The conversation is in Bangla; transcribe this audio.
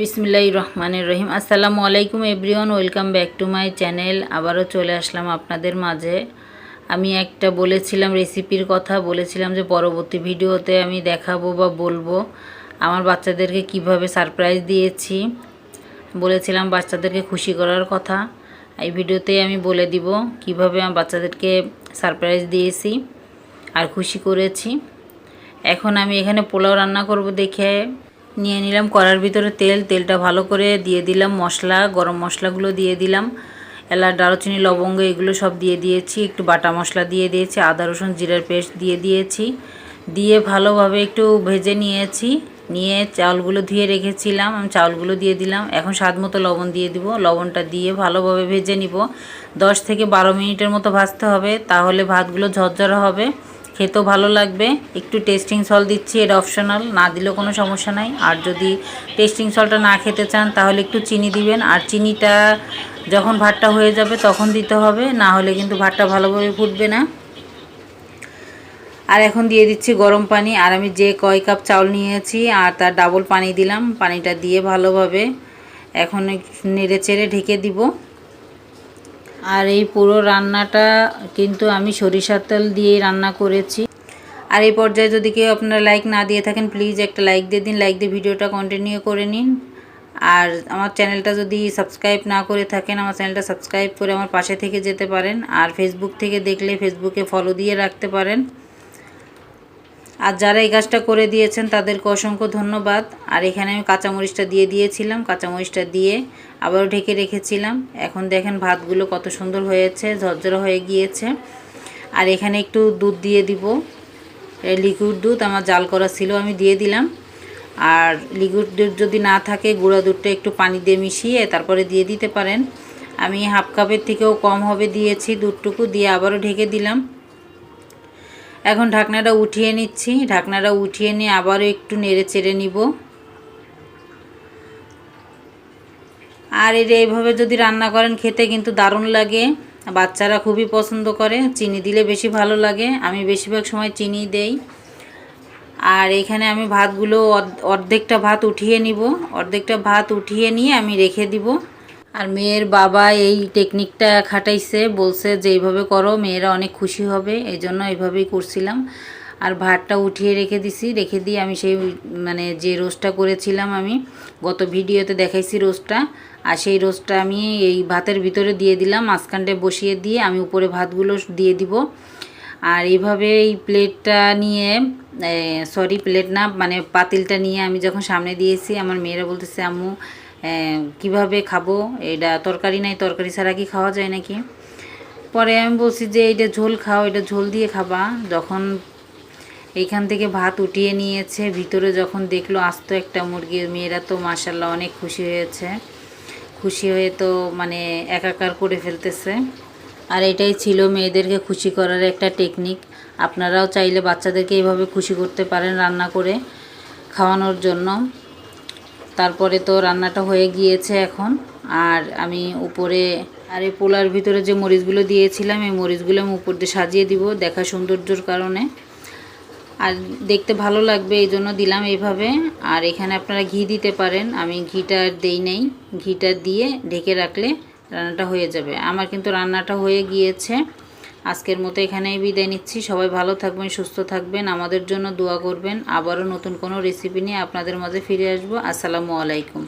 বিসমিল্লাহ রহমানের রহিম। আসসালামু আলাইকুম everyone, welcome back to my channel. আবারও চলে আসলাম আপনাদের মাঝে। আমি একটা বলেছিলাম রেসিপির কথা, বলেছিলাম যে পরবর্তী ভিডিওতে আমি দেখাবো বা বলব আমার বাচ্চাদেরকে কীভাবে সারপ্রাইজ দিয়েছি। বলেছিলাম বাচ্চাদেরকে খুশি করার কথা। এই ভিডিওতে আমি বলে দিব কীভাবে আমার বাচ্চাদেরকে সারপ্রাইজ দিয়েছি আর খুশি করেছি। এখন আমি এখানে পোলাও রান্না করব দেখে নিয়ে নিলাম কড়ার ভিতরে তেল, তেলটা ভালো করে দিয়ে দিলাম, মশলা, গরম মশলাগুলো দিয়ে দিলাম, এলাচ, দারুচিনি, লবঙ্গ এগুলো সব দিয়ে দিয়েছি, একটু বাটা মশলা দিয়ে দিয়েছি, আদা, রসুন, জিরার পেস্ট দিয়ে দিয়েছি, দিয়ে ভালোভাবে একটু ভেজে নিয়েছি, নিয়ে চাউলগুলো ধুয়ে রেখেছিলাম, আমি চাউলগুলো দিয়ে দিলাম, এখন স্বাদ মতো লবণ দিয়ে দিব, লবণটা দিয়ে ভালোভাবে ভেজে নিব, দশ থেকে বারো মিনিটের মতো ভাজতে হবে, তাহলে ভাতগুলো ঝরঝরা হবে খেতেও ভালো লাগবে। একটু টেস্টিং সল দিচ্ছি, এটা অপশনাল না দিলেও কোনো সমস্যা নাই। আর যদি টেস্টিং সলটা না খেতে চান, তাহলে একটু চিনি দিবেন। আর চিনিটা যখন ভাতটা হয়ে যাবে, তখন দিতে হবে, না হলে কিন্তু ভাতটা ভালোভাবে ফুটবে না। আর এখন দিয়ে দিচ্ছি গরম পানি। আর আমি যে কয় কাপ চাউল নিয়েছি, আর তার ডাবল পানি দিলাম। পানিটা দিয়ে ভালোভাবে এখন নেড়ে চেড়ে ঢেকে দিব। আর এই পুরো রান্নাটা কিন্তু আমি সরিষার তেল দিয়েই রান্না করেছি। আর এই পর্যায়ে যদি কেউ আপনারা লাইক না দিয়ে থাকেন প্লিজ একটা লাইক দিয়ে দিন লাইক দিয়ে ভিডিওটা কন্টিনিউ করে নিন। আর আমার চ্যানেলটা যদি সাবস্ক্রাইব না করে থাকেন, আমার চ্যানেলটা সাবস্ক্রাইব করে আমার পাশে থেকে যেতে পারেন। আর ফেসবুক থেকে দেখলে ফেসবুকে ফলো দিয়ে রাখতে পারেন। আর যারা এই কাজটা করে দিয়েছেন, তাদেরকে অসংখ্য ধন্যবাদ। আর এখানে আমি কাঁচামরিচটা দিয়ে দিয়েছিলাম। কাঁচামরিচটা দিয়ে আবারও ঢেকে রেখেছিলাম। এখন দেখেন ভাতগুলো কত সুন্দর হয়েছে, ঝরঝরা হয়ে গিয়েছে। আর এখানে একটু দুধ দিয়ে দিব। লিকুইড দুধ, আমার জাল করা ছিল, আমি দিয়ে দিলাম। আর লিকুইড দুধ যদি না থাকে, গুঁড়া দুধটা একটু পানি দিয়ে মিশিয়ে তারপরে দিয়ে দিতে পারেন। আমি হাফ কাপের থেকেও কম হবে দিয়েছি দুধটুকু, দিয়ে আবারও ঢেকে দিলাম। এখন ঢাকনাটা উঠিয়ে নিচ্ছি। ঢাকনাটা উঠিয়ে নিয়ে আবারও একটু নেড়ে চেড়ে নিব। আর এটা এইভাবে যদি রান্না করেন, খেতে কিন্তু দারুণ লাগে। বাচ্চারা খুবই পছন্দ করে। চিনি দিলে বেশি ভালো লাগে। আমি বেশিরভাগ সময় চিনি দেই। আর এখানে আমি ভাতগুলো অর্ধেকটা ভাত উঠিয়ে নিব। অর্ধেকটা ভাত উঠিয়ে নিয়ে আমি রেখে দিব। আর মেয়ের বাবা এই টেকনিকটা খাটাইছে, বলছে যে এইভাবে করো, মেয়েরা অনেক খুশি হবে এই জন্য এইভাবেই করছিলাম। আর ভাতটা উঠিয়ে রেখে দিছি, রেখে দিয়ে আমি সেই মানে যে রোস্টটা করেছিলাম আমি, গত ভিডিওতে দেখাইছি রোস্টটা, আর সেই রোস্টটা আমি এই ভাতের ভিতরে দিয়ে দিলাম, মাঝখানটায় বসিয়ে দিয়ে আমি উপরে ভাতগুলো দিয়ে দিব। আর এইভাবে এই প্লেটটা নিয়ে সরি প্লেট না মানে পাতিলটা নিয়ে আমি যখন সামনে দিয়েছি, আমার মেয়েরা বলতেছে, আম্মু কীভাবে খাব? এটা তরকারি নাই, তরকারি ছাড়া কি খাওয়া যায় নাকি? পরে আমি বলছি যে এটা ঝোল খাও, এটা ঝোল দিয়ে খাবা। যখন এইখান থেকে ভাত উঠিয়ে নিয়েছে, ভিতরে যখন দেখল আস্ত একটা মুরগির মেয়েরা তো মাসাল্লাহ অনেক খুশি হয়েছে। খুশি হয়ে তো মানে একাকার করে ফেলতেছে। আর এটাই ছিল মেয়েদেরকে খুশি করার একটা টেকনিক। আপনারাও চাইলে বাচ্চাদেরকে এইভাবে খুশি করতে পারেন রান্না করে, খাওয়ানোর জন্য। তারপরে তো রান্নাটা হয়ে গিয়েছে এখন। আর আমি উপরে, আর এই পোলার ভিতরে যে মরিচগুলো দিয়েছিলাম, এই মরিচগুলো আমি উপর দিয়ে সাজিয়ে দিব দেখা সৌন্দর্যর কারণে। আর দেখতে ভালো লাগবে, এই জন্য দিলাম এইভাবে আর এখানে আপনারা ঘি দিতে পারেন, আমি ঘিটা দেই নেই। ঘিটা দিয়ে ঢেকে রাখলে রান্নাটা হয়ে যাবে। আমার কিন্তু রান্নাটা হয়ে গিয়েছে। আজকের মতো এখানেই বিদায় নিচ্ছি। সবাই ভালো থাকবেন, সুস্থ থাকবেন, আমাদের জন্য দোয়া করবেন। আবারও নতুন কোনো রেসিপি নিয়ে আপনাদের মাঝে ফিরে আসব। আসসালামু আলাইকুম।